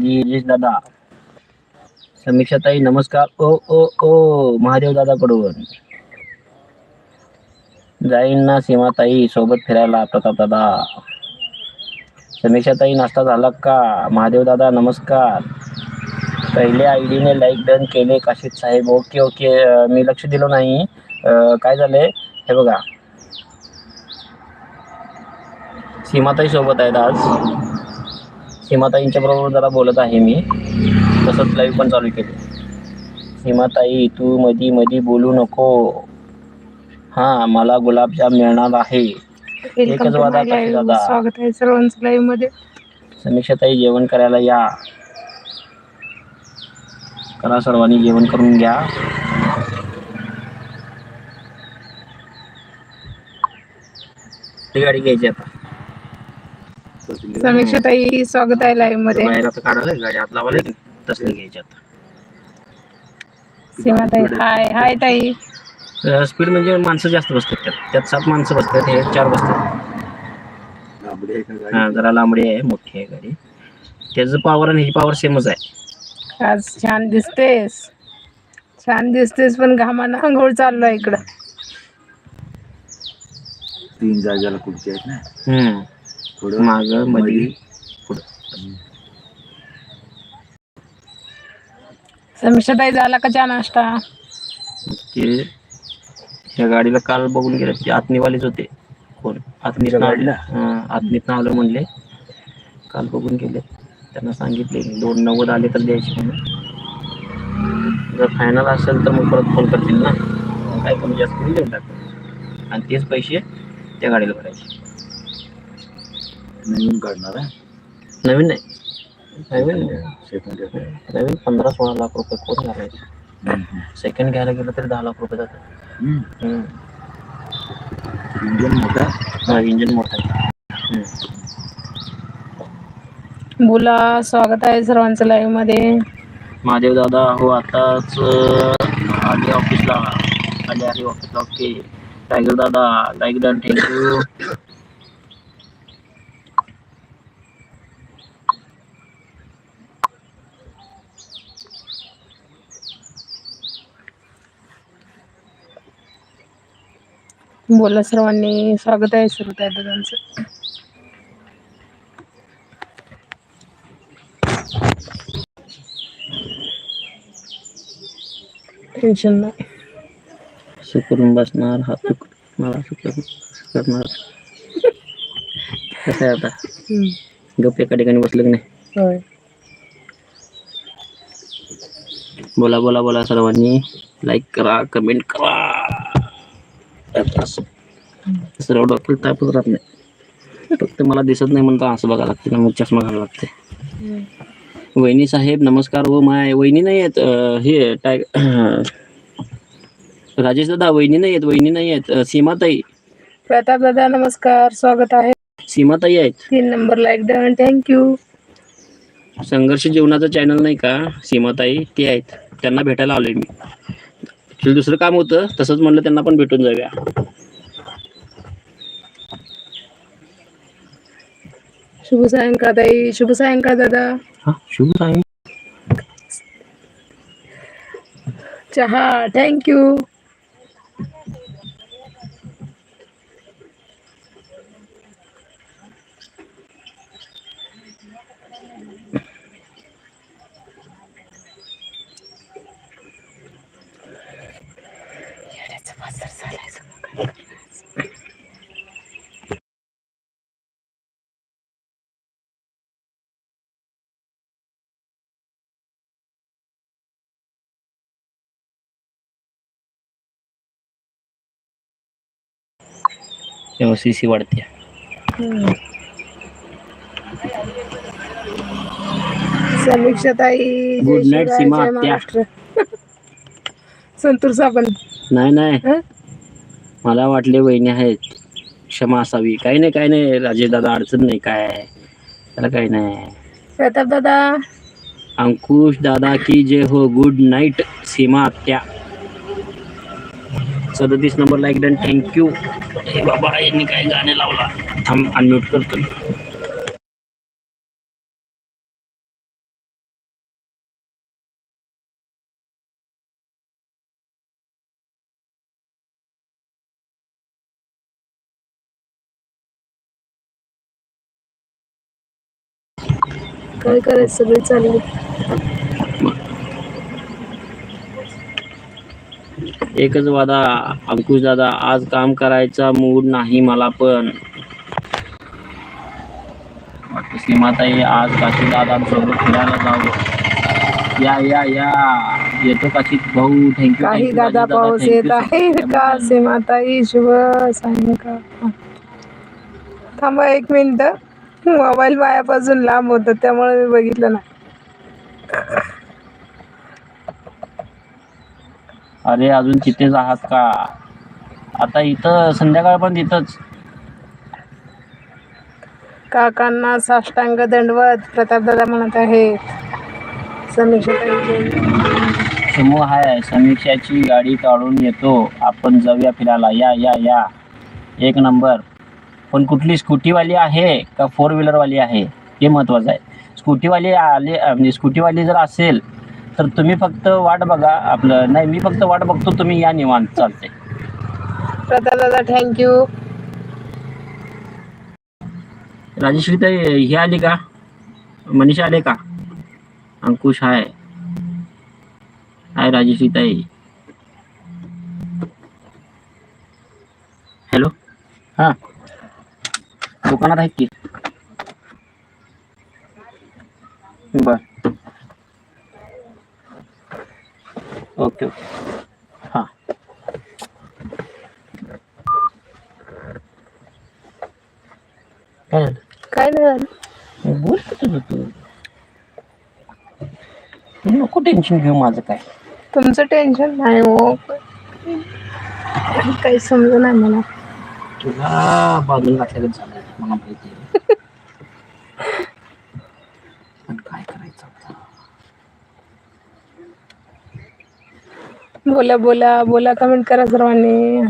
गिरीश दादा. समीक्षाताई नमस्कार. ओ ओ ओ महादेव दादा कडून जाईन ना सीमाताई सोबत फिरायला प्रताप दादा समीक्षाताई नाश्ता झाला का? महादेव दादा नमस्कार. पहिल्या आयडीने लाईक डन केले काशिद साहेब. Okay okay. मी लक्ष दिलो नाही. काय झालंय हे बघा. सीमाताई सोबत आहेत आज. सीमाताईंच्या बरोबर जरा बोलत आहे मी. तसंच लाईव्ह पण चालू केले. सीमाताई तू मधी मधी बोलू नको. हा मला गुलाबजाम मिळणार आहे. एकच वादा लाईव्ह दादा? स्वागत आहे सर्वांचं लाईव्हमध्ये. समीक्षाताई जेवण करायला या. करा सर्वांनी जेवण करून घ्या. गाडी घ्यायची आता. समीक्षा ताई स्वागत आहे लाईव्हमध्ये. बाहेर आता काढायला गाडी हात लावायला की तसली घ्यायची आता. सीमा ताई हाय हाय ताई. स्पीड म्हणजे माणसं जास्त बसतात त्यात. त्यात सात माणसं बसतात हे चार बसतात. हा जरा लांबडी आहे मोठी आहे गाडी. त्याचं पॉवर आणि ह्याची पॉवर सेमच आहे. आज छान दिसतेस. छान दिसतेस पण घामानं आंघोळ चाललो आहे इकडं. तीन जागेला खुर्ची आहेत ना? हम्म. पुढं मागमध्ये समीक्षा ताई झाला का चहा नाश्ता? ते ह्या गाडीला काल बघून गेले ते आत्मीवालेच होते. कोण? आत्मीत गाडीला? आत्मीत नावलं म्हणले. काल बघून गेले. त्यांना सांगितले दोन नव्वद आले तर द्यायचे म्हणून. जर फायनल असेल तर मग परत फोन करतील ना. काय कमी जास्त करून देऊन टाकतो आणि तेच पैसे त्या गाडीला भरायचे. नवीन काढणार आहे. नवीन नाही. नवीन सेकंड नवीन पंधरा सोळा लाख रुपये कोण घालायचे सेकंड घ्यायला गेलं तरी दहा लाख रुपये जातात. हम्म. इंजन मोठा? हा इंजिन मोठा आहे. हम्म. बोला स्वागत आहे सर्वांचं लाईव्हमध्ये. महादेव दादा हो आताच अं, आले. ऑफिसला आले आहे ऑफिसला ओके टायगर दादा लाईक डन थँक्यू बोला सर्वांनी स्वागत आहे सुरत आहे दादांचं टेन्शन नाही. असं करून बसणार हात चुक मला असं करून करणार. कसं आहे आता? हम्म. गप एका ठिकाणी बसलं की नाही? होय. बोला बोला बोला सर्वांनी. लाईक करा कमेंट करा. सर्व डॉक्टर तापच राहत नाही. फक्त मला दिसत नाही म्हणता असं बघायला लागते ना मग चष्मा घालायला लागते. वहिनी साहेब नमस्कार हो माय वहिनी नाही आहेत हे टाय राजेश दादा वहिनी नाही आहेत वहिनी नाही आहेत सीमाताई. प्रताप दादा नमस्कार स्वागत आहे. सीमाताई आहेत. तीन नंबर लाईक डन थँक्यू संघर्ष जीवनाचं चॅनल नाही का सीमाताई? ते आहेत. त्यांना भेटायला आलोय मी. Actually दुसरं काम होतं तसंच म्हणलं त्यांना पण भेटून जाऊया. शुभ सायंकाळ ताई. शुभ सायंकाळ दादा. हा शुभ साई चहा. थँक्यू तेव्हा सी सी वाढते. समीक्षा ताई Good night, सीमा आत्या. संतूर साबण. नाही नाही. हं? मला वाटले वहिनी आहेत. क्षमा असावी. काही नाही काही नाही. राजेश दादा अडचण नाही. काय त्याला काही नाही. प्रताप दादा. अंकुश दादा की जे हो. गुड नाईट सीमा आत्या. सदतीस नंबरला एकदम थँक्यू हे बाबा यांनी काय गाणे लावला? थांब अनम्यूट करतो काय करायचं सगळे चालले एकच वादा अंकुश दादा आज काम करायचा मूड नाही मला पण. सीमाताई आज काशी दादांसोबत फिरायला जाऊ. या या या. येतो काशीत भाऊ. थँक्यू काही दादा पाऊस येत आहे का? सीमाताई शुभ सायंकाळ. थांबा एक मिनिट. मोबाईल मायापासून लांब होत त्यामुळे मी बघितलं नाही. अरे अजून तिथेच आहात का? आता इथं संध्याकाळ पण इथंच काकांना साष्टांग दंडवत प्रताप दादा म्हणत आहेत समीक्षा समूह आहे समीक्षाची गाडी काढून येतो. आपण जाऊया फिरायला. या या या. एक नंबर. पण कुठली स्कूटीवाली आहे का फोर व्हीलरवाली आहे? हे महत्वाचं आहे. स्कूटीवाली आले म्हणजे स्कूटीवाली जर असेल तर तुम्ही फक्त वाट बघा आपलं. नाही मी फक्त वाट बघतो तुम्ही या निवांत. चालते दादा थँक्यू राजेश्री ताई हे आली का? मनीषा आले का? अंकुश हाय. हाय राजेश्री ताई. हॅलो? हां. दुकानात आहेत की? बर. Okay okay. हां. काय झालं? काय नाही झालं. बोल की तुझं तू. तू नको टेन्शन घेऊ माझं काय. तुमचं टेन्शन नाही हो. काही समज नाही मला. तुला बाजूला घातल्यागत झालं मला माहिती आहे. पण काय करायचं आता? बोला बोला बोला कमेंट करा सर्वांनी.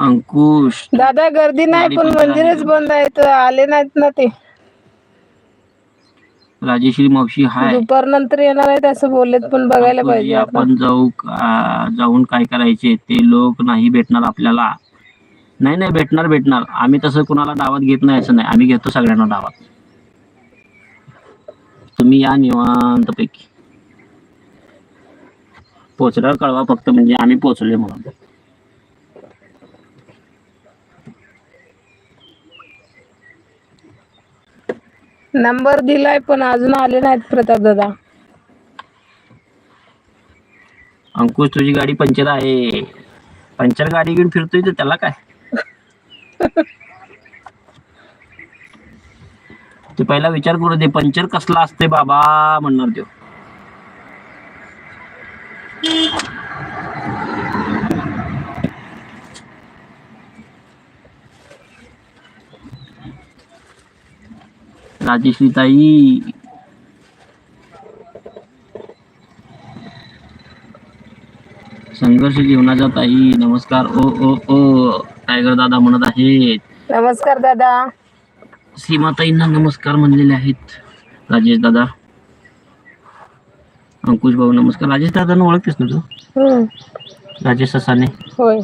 अंकुश. दादा गर्दी नाही पण मंदिरच बंद आहे. तर आले नाहीत ना ते. राजेश्री मावशी हाय. दुपार नंतर येणार आहेत असं बोललेत पण बघायला पाहिजे आता. आपण जाऊ का- जाऊन काय करायचे? ते लोक नाही भेटणार आपल्याला. नाही नाही भेटणार भेटणार. आम्ही तसं कुणाला डावात घेत नाही असं नाही. आम्ही घेतो सगळ्यांना डावात तुम्ही या निवांत पैकी पोचल्यावर कळवा फक्त म्हणजे आम्ही पोचलोय म्हणून. नंबर दिलाय पण अजून आले नाहीत प्रताप दादा. अंकुश तुझी गाडी पंचर आहे. पंचर गाडी घेऊन फिरतोय तर त्याला काय? ते पहिला विचार करू दे. पंचर कसला असते बाबा म्हणणार तो. राजेश्री ताई संघर्ष जीवनाचा ताई. नमस्कार. ओ ओ ओ. टायगर दादा म्हणत आहेत. नमस्कार दादा. सीमाताईंना नमस्कार म्हणलेले आहेत. राजेश दादा. अंकुश भाऊ नमस्कार. राजेश दादांना ओळखतेस ना तू? हम्म, राजेश ससाने. होय.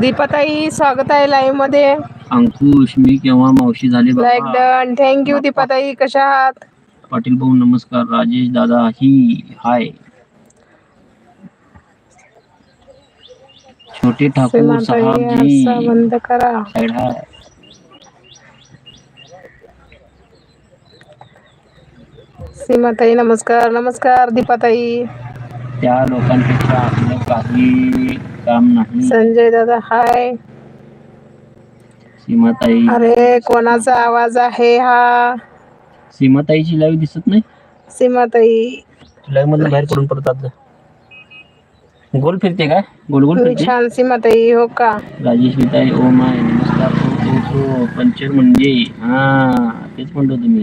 दीपाताई स्वागत आहे लाईव्हमध्ये. अंकुश मी केव्हा मावशी झाली लाईक बाबा डन थँक्यू दीपाताई. कशा आहात? पाटील भाऊ नमस्कार. राजेश दादा ही हाय छोटे ठाकूर साहब जी बंद करा. सीमाताई नमस्कार नमस्कार दीपाताई. त्या लोकांपेक्षा आपलं काही काम नाही. संजय दादा हाय. सीमाताई. अरे कोणाचा आवाज़ आहे हा? सीमाताईची लाईव्ह दिसत नाही? सीमाताई. लाईव्ह मधून बाहेर पडून जा. गोल फिरते का? गोल गोल तुम्ही फिरते? छान सीमाताई हो का? राजेश ताई ओ माय नमस्कार हो हो हो पंचर म्हणजे हा तेच म्हणतो तुम्ही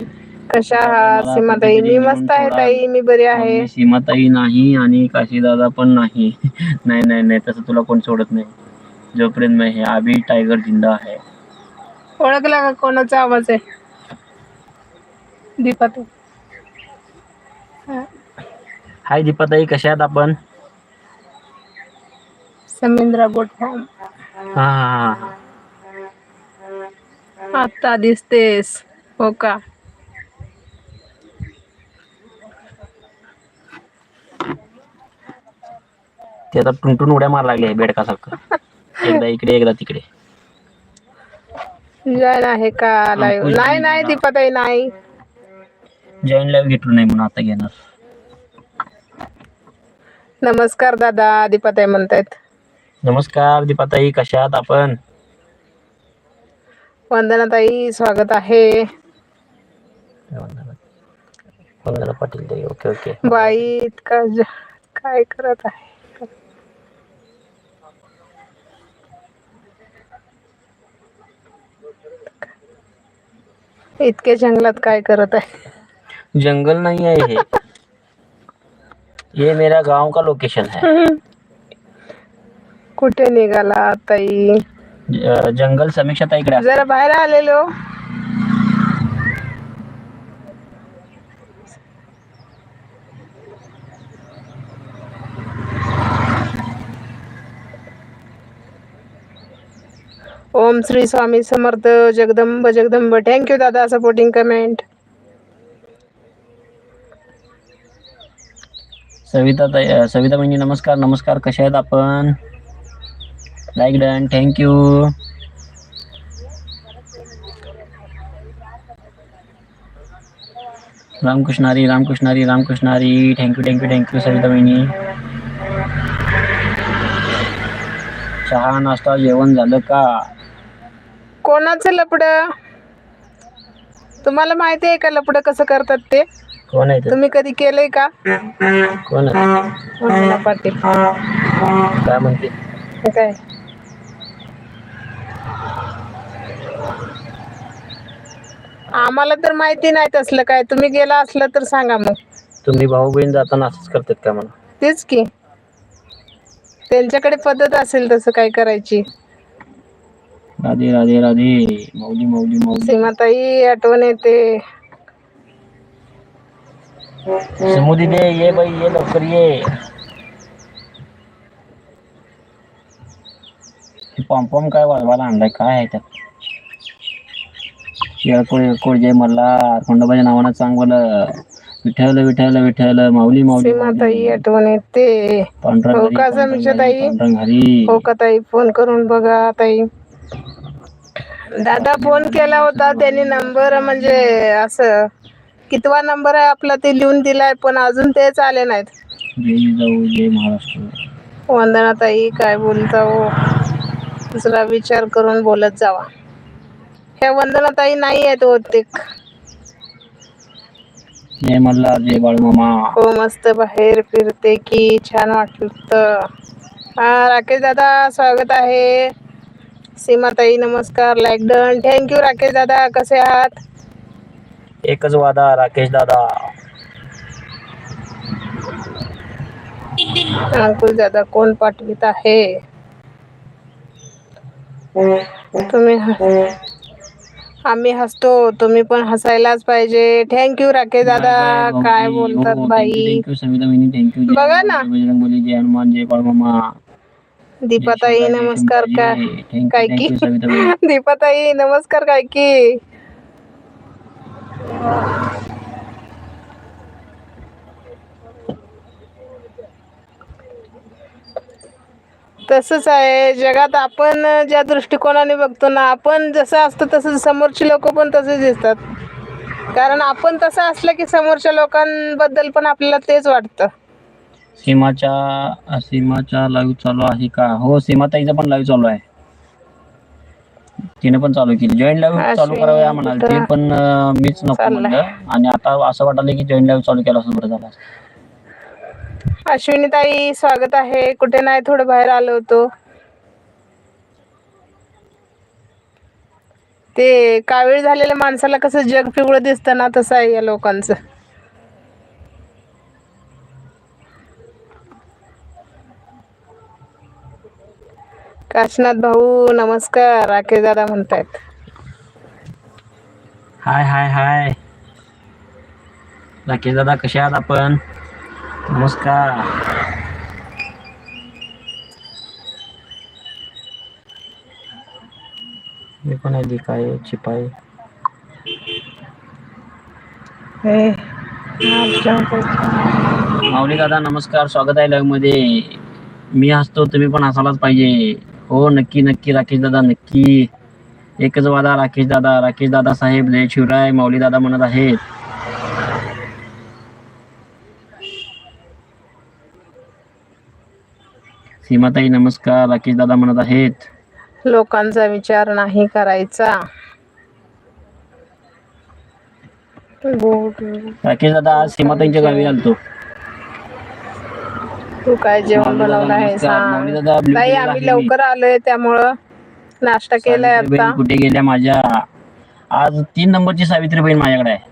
कशा आहात? सीमाताई मी मस्त आहे ताई. मी बरी आहे. सीमाताई नाही आणि काशीदादा पण नाही. नाही नाही नाही. तसं तुला कोण सोडत नाही. जोपर्यंत मैं हे अभी टायगर जिंदा आहे. ओळखला का कोणाचा आवाज आहे? दीपाताई. हाय दीपाताई कशा आहात आपण? समिंद्रा गोट फार्म हा. आता दिसतेस. हो का? ते आता टुनटुन उड्या मार लागले बेडकासारखं. एकदा इकडे एकदा तिकडे. जॉईन आहे का लाईव्ह नाही नाही. दीपाताई नाही. जॉईन लाईव्ह घेतलो नाही म्हणून आता घेणार. नमस्कार दादा दीपाताई म्हणतायत. नमस्कार दीपाताई कशात आपण? वंदनाताई स्वागत आहे. Vandana Patil okay okay. बाई इतका ज- काय करत आहे? इतके जंगलात काय करत आहे? जंगल नहीं है. ये ये मेरा गाँव का लोकेशन है? कुठे निघाला ताई? ज- जंगल समीक्षा ताईकडे बाहर जरा बाहेर आलेलो. ओम श्री स्वामी समर्थ जगदंब जगदंब. थँक्यू दादा सपोर्टिंग कमेंट सविता सविता म्हणजे नमस्कार नमस्कार. कशा आहेत आपण? Like done thank you रामकृष्णारी रामकृष्णारी रामकृष्णारी thank you thank you thank you Savita बहिणी. चहा नाश्ता जेवण झालं का? कोणाचं लपड? तुम्हाला माहिती आहे का लपड कसं करतात ते? कोण आहे ते? तुम्ही कधी केलंय का? कोण आहे? वंदना पाटील काय म्हणते? हे काय? आम्हाला तर माहिती नाही तसलं काय. तुम्ही गेला असलं तर सांगा मग. तुम्ही भाऊ बहीण जाताना असंच करतात का मला तेच की. त्यांच्याकडे पद्धत असेल तसं काय करायची. राधे राधे राधे. माऊली माऊली माऊली सीमाताई आठवण येते. समू दे ये बाई ये लवकर ये. पॉम्पॉम काय वाजवायला आणलाय काय आहे त्यात? येळकोळ येळकोळ जय मल्हार. खंडोबाच्या नावानं चांगलं विठ्ठल विठ्ठल विठ्ठल. माऊली माऊली सीमाताई आठवण येते. पांढरं हो का समीक्षा ताई? हो का ताई? फोन करून बघा ताई. दादा फोन केला होता त्यांनी नंबर म्हणजे असं कितवा नंबर आहे आपला ते लिहून दिलाय पण अजून तेच आले नाहीत. जय जाऊ जय महाराष्ट्र. वंदना ताई काय बोलता हो? दुसरा विचार करून बोलत जावा. ह्या वंदना ताई नाही आहेत बहुतेक. जय मल्हार जय बाळमामा हो मस्त बाहेर फिरते की छान वाटतं. हा राकेश दादा स्वागत आहे. सीमाताई नमस्कार लाईक डन। थँक्यू राकेश दादा कसे आहात? एकच वादा राकेश दादा. अंकुश दादा कोण पाठवित आहे? तुम्ही आम्ही हसतो तुम्ही पण हसायलाच पाहिजे. थँक्यू राकेश दादा. काय बोलतात बाई? थँक्यू सविता थँक्यू बघा ना. बजरंगबली जय हनुमान जय बाळमामा. दीपाताई नमस्कार का काय? की? दीपाताई नमस्कार काय की? तसंच आहे जगात आपण ज्या दृष्टिकोनाने बघतो ना आपण जसं असतं तसं समोरची लोक पण तसेच दिसतात. कारण आपण तसं असलं की समोरच्या लोकांबद्दल पण आपल्याला तेच वाटतं. सीमाच्या सीमाच्या लाईव्ह चालू आहे का? हो सीमाताईचा पण लाईव्ह चालू आहे. तिने पण चालू केली. जॉईन लाईव्ह चालू करावया म्हणाल. ते? पण मीच नको. म्हणलं. आणि आता असं वाटायलं की जॉईन लाईव्ह चालू केला असं बरं झालं. अश्विनी ताई स्वागत आहे. कुठे नाही थोडं बाहेर आलो होतो. ते कावीळ झालेल्या माणसाला कसं जग पिवळं दिसतं ना तसं आहे या लोकांचं. काशनाथ भाऊ नमस्कार. राकेश दादा म्हणतायत. हाय हाय हाय. राकेश दादा कसे आहात आपण? नमस्कार. हे पण आहे हे अच्छा, अच्छा. माऊली दादा नमस्कार. स्वागत आहे लाईव्हमध्ये. मी हसतो तुम्ही पण हसायलाच पाहिजे. हो नक्की नक्की राकेश दादा नक्की. एकच वादा राकेश दादा. राकेश दादा साहेब जय शिवराय माऊली दादा म्हणत आहेत. सीमाताई नमस्कार. राकेश दादा म्हणत आहेत. लोकांचा विचार नाही करायचा. राकेश दादा आज सीमाताईंच्या गावी आलतो. तू काय जेवण बनवलं आहे? सांग. ताई आम्ही. लवकर आलोय त्यामुळं नाश्ता केलाय आता. कुठे गेल्या माझ्या? आज तीन नंबरची सावित्री बहीण माझ्याकडे आहे.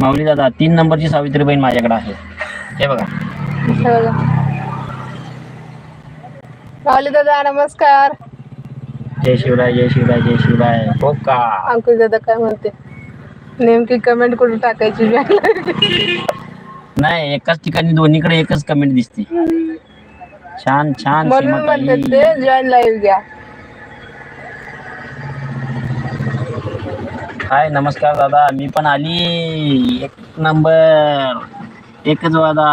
माऊली दादा तीन नंबरची सावित्री बहीण माझ्याकडे आहे. हे बघा. हे बघा. माऊली दादा नमस्कार. जय शिवराय जय शिवराय जय शिवराय. हो का? अंकुश दादा काय म्हणते? नेमकी कमेंट कुठे टाकायची? नाही एकाच ठिकाणी दोन्हीकडे एकच कमेंट दिसते. छान छान म्हणून म्हणतात सीमाताई. ते जॉईन लाईव्ह घ्या. हाय नमस्कार दादा. मी पण आली. एक नंबर एकच वादा.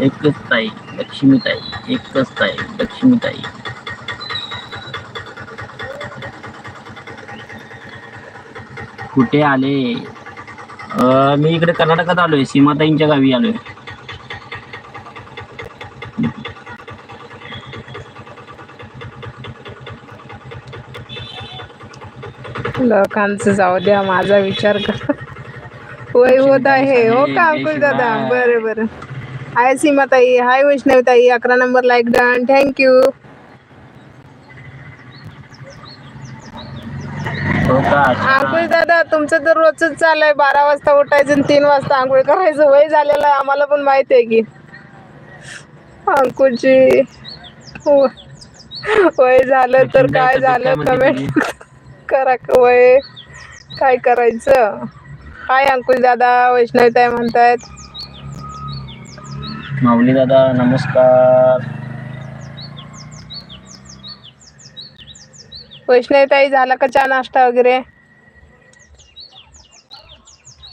एकच ताई लक्ष्मीताई. एकच ताई लक्ष्मीताई. कुठे आले? मी इकडे कर्नाटकात आलोय सीमाताईंच्या गावी आलोय. लोकांचं जाऊ द्या माझा विचार कर. होय होत आहे. हो का अंकुश दादा बरं बरं. हाय सीमाताई हाय वैष्णवीताई अकरा number like done thank you Ankush दादा तुमचं तर रोजच चाललंय. बारा वाजता उठायचं आणि तीन वाजता आंघोळ करायचं. वय झालेलं आहे. आम्हाला पण माहिती आहे की. अंकुशजी हो. वय झालं तर काय झालं कमेंट करा वय. काय करायचं? हाय अंकुश दादा वैष्णवीताई म्हणतायत. माऊली दादा नमस्कार. वैष्णवीताई झाला का चहा नाश्ता वगैरे?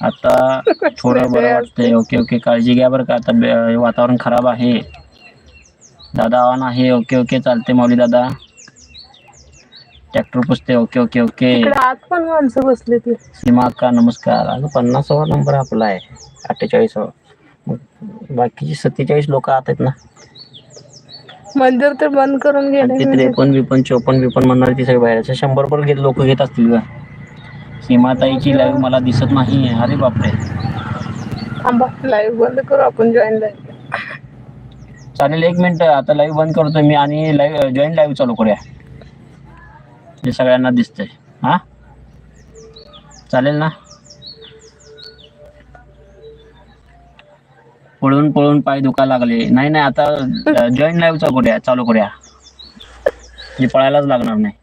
आता थोडं बरं वाटतंय. ओके ओके काळजी घ्या बरं का. आता बे- वातावरण खराब आहे. दादा ऑन आहे. ओके ओके चालते माऊली दादा. ट्रॅक्टर पुसते ओके ओके ओके. इकडे आत पण माणसं बसली ती. सीमा अक्का नमस्कार. अगं पन्नासावा नंबर आपला आहे. अठ्ठेचाळीसावा. मग बाकीची सत्तेचाळीस लोक आत आहेत ना. मंदिर तर बंद करून ते गेले त्रेपन्न बिपन्न चोपन्न बिपन्न म्हणणार ती सगळी बाहेरचे शंभर पर घेत लोक घेत असतील का सीमाताईची लाईव्ह मला दिसत नाही अरे बापरे. थांबा लाईव्ह बंद करू आपण जॉईन लाईव्ह चालेल एक मिनिट. आता लाईव्ह बंद करतोय मी आणि लाईव्ह जॉईन लाईव्ह चालू करूया. जे सगळ्यांना दिसतंय. हा? चालेल ना? पळून पळून पाय दुखा लागले. नाही नाही आता जॉईन लाईव्ह चालू करूया चालू करूया. म्हणजे पळायलाच लागणार नाही.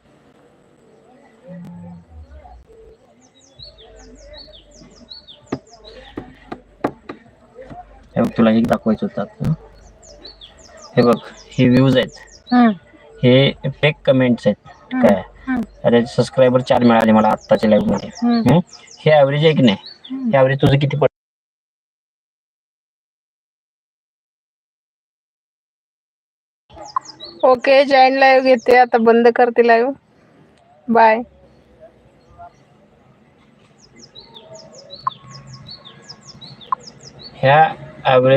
हे बघ तुला एक दाखवायचं होतं. हे बघ हे व्ह्यूज आहेत. हे. फेक कमेंट्स आहेत. काय? अरे सबस्क्रायबर चार मिळाले मला आत्ताच्या लाईव्हमध्ये? हे ऍव्हरेज आहे की नाही? हे ऍव्हरेज तुझं किती ओके जॉईन लाईव्ह घेते आता बंद करते लाईव्ह बाय ह्या ॲव्हरेज